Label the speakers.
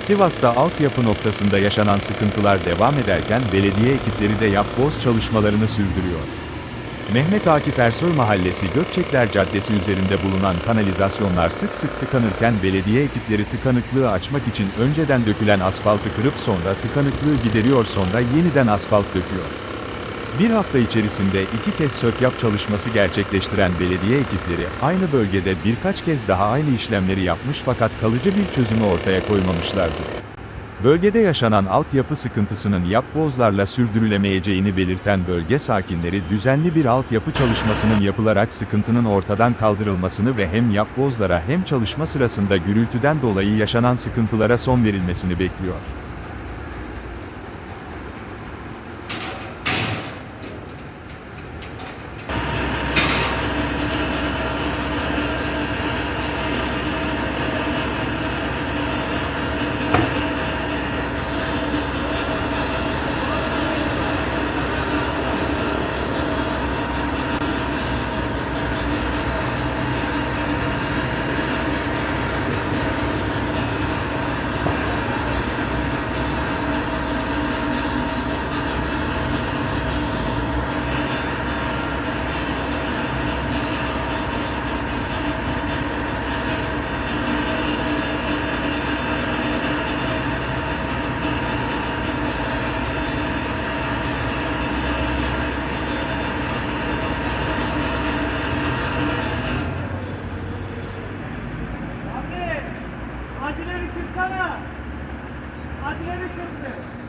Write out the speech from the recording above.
Speaker 1: Sivas'ta altyapı noktasında yaşanan sıkıntılar devam ederken belediye ekipleri de yapboz çalışmalarını sürdürüyor. Mehmet Akif Ersoy Mahallesi Gökçekler Caddesi üzerinde bulunan kanalizasyonlar sık sık tıkanırken belediye ekipleri tıkanıklığı açmak için önceden dökülen asfaltı kırıp sonra tıkanıklığı gideriyor sonra yeniden asfalt döküyor. Bir hafta içerisinde iki kez sökyap çalışması gerçekleştiren belediye ekipleri aynı bölgede birkaç kez daha aynı işlemleri yapmış fakat kalıcı bir çözümü ortaya koymamışlardı. Bölgede yaşanan altyapı sıkıntısının yapbozlarla sürdürülemeyeceğini belirten bölge sakinleri düzenli bir altyapı çalışmasının yapılarak sıkıntının ortadan kaldırılmasını ve hem yapbozlara hem çalışma sırasında gürültüden dolayı yaşanan sıkıntılara son verilmesini bekliyor.
Speaker 2: Abi, acilleri çıksana. Acilleri çıktı.